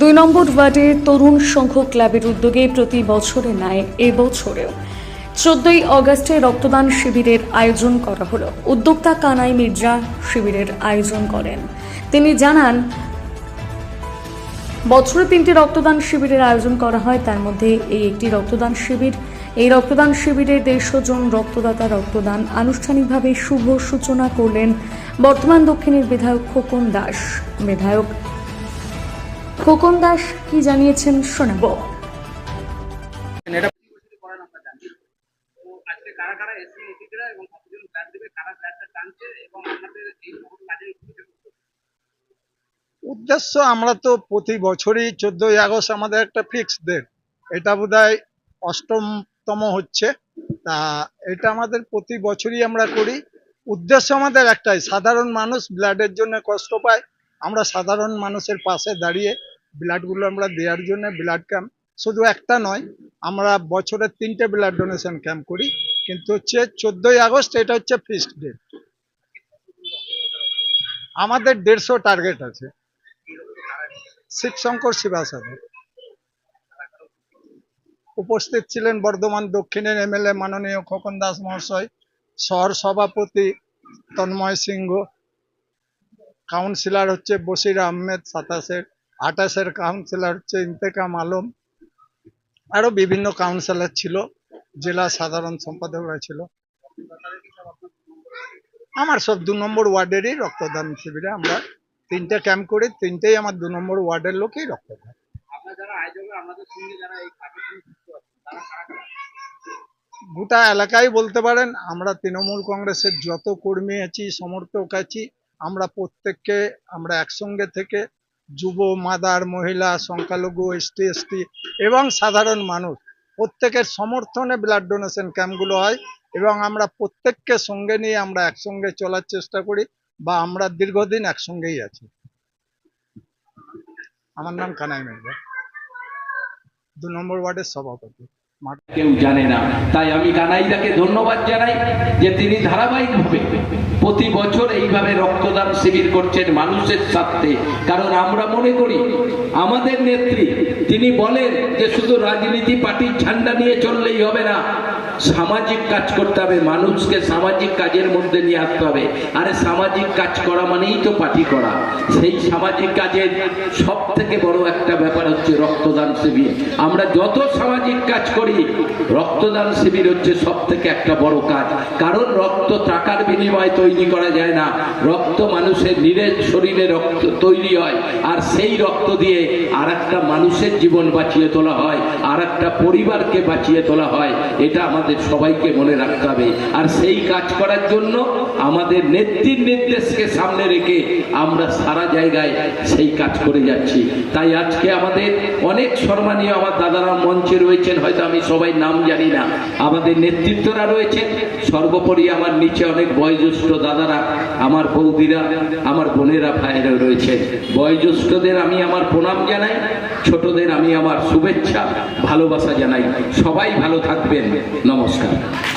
দুই নম্বর ওয়ার্ডে তরুণ সংঘ ক্লাবের উদ্যোগে প্রতি বছরে ন্যায় এবছরেও চোদ্দই অগস্টে রক্তদান শিবিরের আয়োজন করা হলো। উদ্যোক্তা কানাই মির্জা শিবিরের আয়োজন করেন। তিনি জানান, বছরে তিনটি রক্তদান শিবিরের আয়োজন করা হয়। তার মধ্যে এই একটি রক্তদান শিবির। এই রক্তদান শিবিরে দেড়শো জন রক্তদাতা রক্তদান আনুষ্ঠানিকভাবে শুভ সূচনা করলেন বর্তমান দক্ষিণের বিধায়ক খোকন দাস। বিধায়ক খোকন দাস কি জানিয়েছেন শোনাবো এটা করেন আমরা জানি তো আজকে কারা কারা এসে অতিথিরা এবং কতজন ব্লাড দেবে কারা ব্লাডটা টানছে এবং আপনাদের এই সকল কাজে উদ্দেশ্য আমরা তো প্রতি বছরই চোদ্দই আগস্ট আমাদের একটা ফিক্সড ডেট এটা বোধহয় অষ্টমতম হচ্ছে। তা এটা আমাদের প্রতি বছরই আমরা করি। উদ্দেশ্য আমাদের একটাই সাধারণ মানুষ ব্লাডের জন্য কষ্ট পায়। আমরা সাধারণ মানুষের পাশে দাঁড়িয়ে ব্লাডগুলো আমরা দেওয়ার জন্য ব্লাড ক্যাম্প শুধু একটা নয়, আমরা বছরের তিনটে ব্লাড ডোনেশন ক্যাম্প করি, কিন্তু হচ্ছে চোদ্দই আগস্ট এটা হচ্ছে ফিক্সড ডেট আমাদের দেড়শো টার্গেট আছে। শিবশঙ্কর শিবাসাগর। উপস্থিত ছিলেন বর্ধমান দক্ষিণের এমএলএ মাননীয় খোকন দাস মহাশয়, শহর সভাপতি তন্ময় সিংহ, কাউন্সিলর হচ্ছে বসির আহমেদ সাতাশের আঠাশের কাউন্সিলর হচ্ছে ইন্তেকাম আলম। আরও বিভিন্ন কাউন্সিলর ছিল জেলা সাধারণ সম্পাদকরা ছিল। আমার সব দু নম্বর ওয়ার্ডেরই রক্তদান শিবিরে আমরা তিনটে ক্যাম্প করি তিনটেই আমার দু নম্বর ওয়ার্ডের লোকেই রক্ত দেয় আপনার যারা আয়োজক আমাদের সঙ্গে যারা এই কাজের সঙ্গে যুক্ত আছেন তারা কারা কারা? গোটা এলাকায় বলতে পারেন আমরা তৃণমূল কংগ্রেসের যত কর্মী আছি সমর্থক আছি আমরা প্রত্যেককে আমরা একসঙ্গে থেকে যুব, মাদার, মহিলা, সংখ্যালঘু, এসটি এসটি এবং সাধারণ মানুষ। প্রত্যেকের সমর্থনে ব্লাড ডোনেশন ক্যাম্পগুলো হয় এবং আমরা প্রত্যেককে সঙ্গে নিয়ে আমরা একসঙ্গে চলার চেষ্টা করি বা আমরা দীর্ঘদিন একসঙ্গেই আছি। আমার নাম কানাই মির্জা দু নম্বর ওয়ার্ডের সভাপতি। কেউ জানে না। তাই আমি কানাইদাকে ধন্যবাদ জানাই যে তিনি ধারাবাহিকভাবে প্রতি বছর এইভাবে রক্তদান শিবির করছেন মানুষের স্বার্থে। কারণ আমরা মনে করি, আমাদের নেত্রী, তিনি বলেন যে শুধু রাজনীতি পার্টির ঝান্ডা নিয়ে চললেই হবে না। সামাজিক কাজ করতে হবে, মানুষকে সামাজিক কাজের মধ্যে নিয়ে আসতে হবে। আরে সামাজিক কাজ করা মানেই তো পার্টি করা। সেই সামাজিক কাজের সব থেকে বড় একটা ব্যাপার হচ্ছে রক্তদান শিবির। আমরা যত সামাজিক কাজ করি, রক্তদান শিবির হচ্ছে সব থেকে একটা বড় কাজ। কারণ রক্ত টাকার বিনিময়ে তৈরি করা যায় না। রক্ত মানুষের নিরেট শরীরে রক্ত তৈরি হয়, আর সেই রক্ত দিয়ে আর একটা মানুষের জীবন বাঁচিয়ে তোলা হয় আর একটা পরিবারকে বাঁচিয়ে তোলা হয়। এটা আমাদের সবাইকে মনে রাখতে হবে। আর সেই কাজ করার জন্য আমাদের নেত্রীর নির্দেশকে সামনে রেখে আমরা সারা জায়গায় সেই কাজ করে যাচ্ছি। তাই আজকে আমাদের অনেক সম্মানীয় আমার দাদারা মঞ্চে রয়েছেন, হয়তো আমি সবাই নাম জানি না। আমাদের নেতৃত্বরা রয়েছেন। সর্বোপরি আমার নিচে অনেক বয়োজ্যেষ্ঠ দাদারা, আমার বৌদিরা, আমার বোনেরা, ভাইয়েরা রয়েছেন। বয়োজ্যেষ্ঠদের আমি আমার প্রণাম জানাই, ছোটদের আমি আমার শুভেচ্ছা, ভালোবাসা জানাই। সবাই ভালো থাকবেন। নমস্কার।